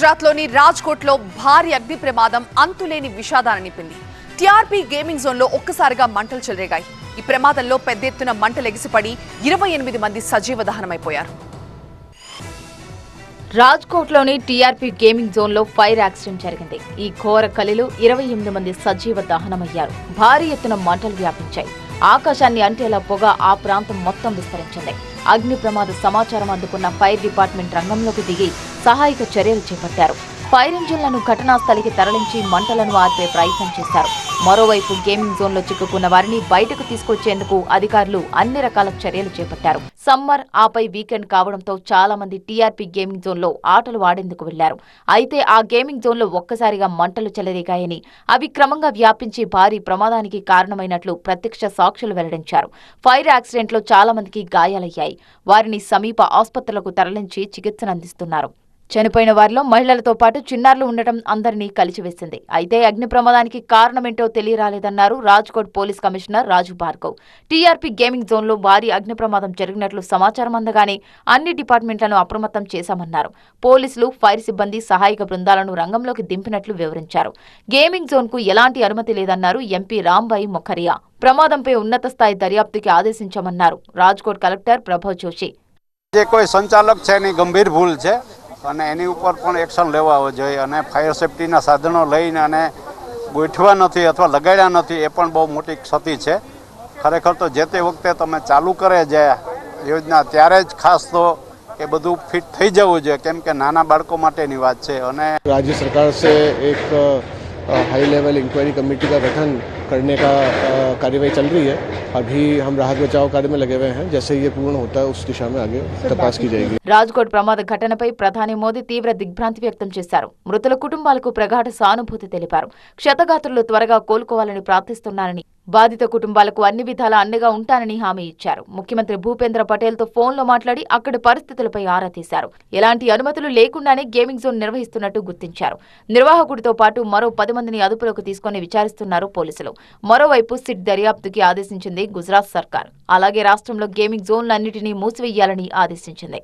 గుజరాత్లోని రాజ్కోట్లో భారీ అగ్ని ప్రమాదం అంతులేని విషాదాన్ని నింపింది. టీఆర్పీ గేమింగ్ జోన్లో ఒక్కసారిగా మంటలు చెలరేగాయి. ఈ ప్రమాదంలో పెద్ద ఎత్తున మంటలు ఎగిసిపడి ఇరవై ఎనిమిది మంది సజీవ దహనమైపోయారు. రాజ్కోట్లోని టీఆర్పీ గేమింగ్ జోన్లో ఫైర్ యాక్సిడెంట్ జరిగింది. ఈ ఘోర కలిలో ఇరవై ఎనిమిది మంది సజీవ దహనమయ్యారు. భారీ ఎత్తున మంటలు వ్యాపించాయి. ఆకాశాన్ని అంటేలా పొగ ఆ ప్రాంతం మొత్తం విస్తరించింది. అగ్ని ప్రమాద సమాచారం అందుకున్న ఫైర్ డిపార్ట్మెంట్ రంగంలోకి దిగి సహాయక చర్యలు చేపట్టారు. ఫైర్ ఇంజిన్లను ఘటనా స్థలికి తరలించి మంటలను ఆర్పే ప్రయత్నం చేశారు. మరోవైపు గేమింగ్ జోన్లో చిక్కుకున్న వారిని బయటకు తీసుకొచ్చేందుకు అధికారులు అన్ని రకాల చర్యలు చేపట్టారు. సమ్మర్ ఆపై వీకెండ్ కావడంతో చాలా మంది టీఆర్పీ గేమింగ్ జోన్లో ఆటలు ఆడేందుకు వెళ్ళారు అయితే ఆ గేమింగ్ జోన్లో ఒక్కసారిగా మంటలు చెలరేగాయని అవి క్రమంగా వ్యాపించి భారీ ప్రమాదానికి కారణమైనట్లు ప్రత్యక్ష సాక్షులు వెల్లడించారు. ఫైర్ యాక్సిడెంట్లో చాలా మందికి గాయాలయ్యాయి. వారిని సమీప ఆసుపత్రులకు తరలించి చికిత్సను అందిస్తున్నారు. చనిపోయిన వారిలో మహిళలతో పాటు చిన్నారులు ఉండటం అందరినీ కలిచివేసింది అయితే అగ్ని ప్రమాదానికి కారణమేంటో తెలియరాలేదన్నారు Rajkot police commissioner Raju Bhargav TRP gaming జోన్లో భారీ అగ్ని ప్రమాదం జరిగినట్లు సమాచారం అందగానే అన్ని డిపార్ట్మెంట్లను అప్రమత్తం చేశామన్నారు పోలీసులు ఫైర్ సిబ్బంది సహాయక బృందాలను రంగంలోకి దింపినట్లు వివరించారు గేమింగ్ జోన్కు ఎలాంటి అనుమతి లేదన్నారు ఎంపీ రాంబాయి మొఖరియా ప్రమాదంపై ఉన్నత స్థాయి దర్యాప్తుకి ఆదేశించామన్నారు రాజ్కోట్ కలెక్టర్ ప్రభవ్ జోషి જે કોઈ સંચાલક છે એની ગંભીર ભૂલ છે અને એની ઉપર પણ એક્શન લેવા જોઈએ અને ફાયર સેફટીના સાધનો લઈને અને ગોઠવા નથી અથવા લગાડ્યા નથી એ પણ બહુ મોટી ક્ષતિ છે ખરેખર તો જે તે વખતે તમે ચાલુ કરે છે યોજના ત્યારે જ ખાસ તો એ બધું ફિટ થઈ જવું જોઈએ કેમ કે નાના બાળકો માટેની વાત છે અને राज्य सरकार से एक अ, हाई लेवल इंक्वायरी कमेटी का गठन करने का अ, कार्यवाही चल रही है अभी हम राहत बचाव कार्य में लगे हुए हैं जैसे ये पूर्ण होता है उस दिशा में आगे तपास की जाएगी రాజ్కోట్ ప్రమాద ఘటనపై ప్రధాని మోదీ తీవ్ర దిగ్భ్రాంతి వ్యక్తం చేశారు మృతుల కుటుంబాలకు ప్రగాఢ సానుభూతి తెలిపారు క్షతగాత్రులు త్వరగా కోలుకోవాలని ప్రార్థిస్తున్నారని బాధిత కుటుంబాలకు అన్ని విధాల అండగా ఉంటానని హామీ ఇచ్చారు. ముఖ్యమంత్రి భూపేంద్ర పటేల్తో ఫోన్లో మాట్లాడి అక్కడి పరిస్థితులపై ఆరా తీశారు. ఎలాంటి అనుమతులు లేకుండానే గేమింగ్ జోన్ నిర్వహిస్తున్నట్టు గుర్తించారు. నిర్వాహకుడితో పాటు మరో పది మందిని అదుపులోకి తీసుకుని విచారిస్తున్నారు పోలీసులు. మరోవైపు సిట్ దర్యాప్తుకి ఆదేశించింది గుజరాత్ సర్కార్. అలాగే రాష్ట్రంలో గేమింగ్ జోన్లన్నింటినీ మూసివేయాలని ఆదేశించింది.